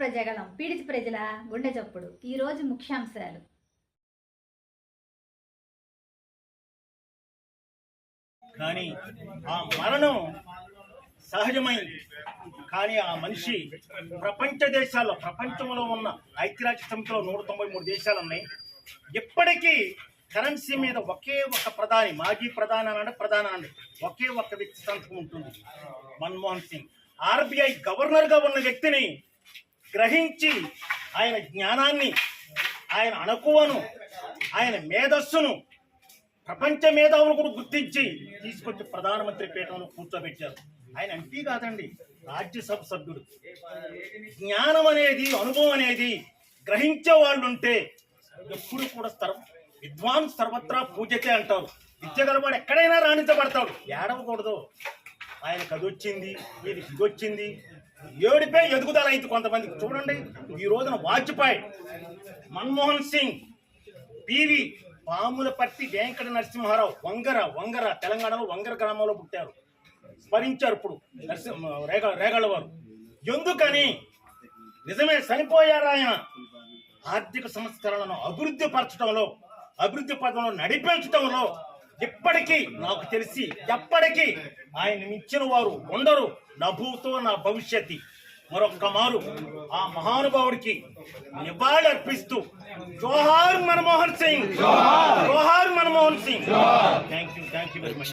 ప్రజగలం. పీడిత ప్రజల గుండె చప్పుడు. ఈ రోజు ముఖ్యాంశాలు. కానీ ఆ మరణం సహజమైంది. కానీ ఆ మనిషి ప్రపంచ దేశాల్లో ప్రపంచంలో ఉన్న ఐక్యరాజ్య సమితిలో నూట తొంభై మూడు దేశాలు ఉన్నాయి ఇప్పటికీ కరెన్సీ మీద ఒకే ఒక ప్రధాని మాజీ ప్రధాని అనండి ప్రధాని అనండి ఒకే ఒక్క వ్యక్తి సంతకం ఉంటుంది. మన్మోహన్ సింగ్. ఆర్బీఐ గవర్నర్గా ఉన్న వ్యక్తిని గ్రహించి ఆయన జ్ఞానాన్ని ఆయన అణకువను ఆయన మేధస్సును ప్రపంచ మేధావులు కూడా గుర్తించి తీసుకొచ్చి ప్రధానమంత్రి పీఠంలో కూర్చోబెట్టారు. ఆయన ఎంపీ కాదండి రాజ్యసభ సభ్యుడు. జ్ఞానం అనేది అనుభవం అనేది గ్రహించే వాళ్ళు ఉంటే ఎప్పుడు కూడా సర్వ విద్వాన్ సర్వత్రా పూజతే అంటారు. విద్య గలవాడు ఎక్కడైనా రాణించబడతాడు. ఏడవకూడదు. ఆయనకు అది వచ్చింది వీరికి ఇది వచ్చింది ఏడిపై ఎదుగుదల అయితే కొంతమందికి చూడండి ఈ రోజున వాజ్పేయి మన్మోహన్ సింగ్ పివి పాములపట్టి వెంకట నరసింహారావు వంగర వంగర తెలంగాణలో వంగర గ్రామంలో పుట్టారు. స్మరించారు ఇప్పుడు నరసింహ రేగ రేగళ్ళ వారు. ఎందుకని? నిజమే చనిపోయారు ఆయన? ఆర్థిక సంస్కరణలను అభివృద్ధి పరచడంలో అభివృద్ధి పథంలో నడిపించడంలో ఇప్పటికీ నాకు తెలిసి ఎప్పటికీ ఆయన మించిన వారు ఉండరు. నభూతో నా భవిష్యత్తు. మరొక్క మారు ఆ మహానుభావుడికి నివాళి అర్పిస్తూ జోహార్ మన్మోహన్ సింగ్. జోహార్. Manmohan Singh. Thank you thank you very much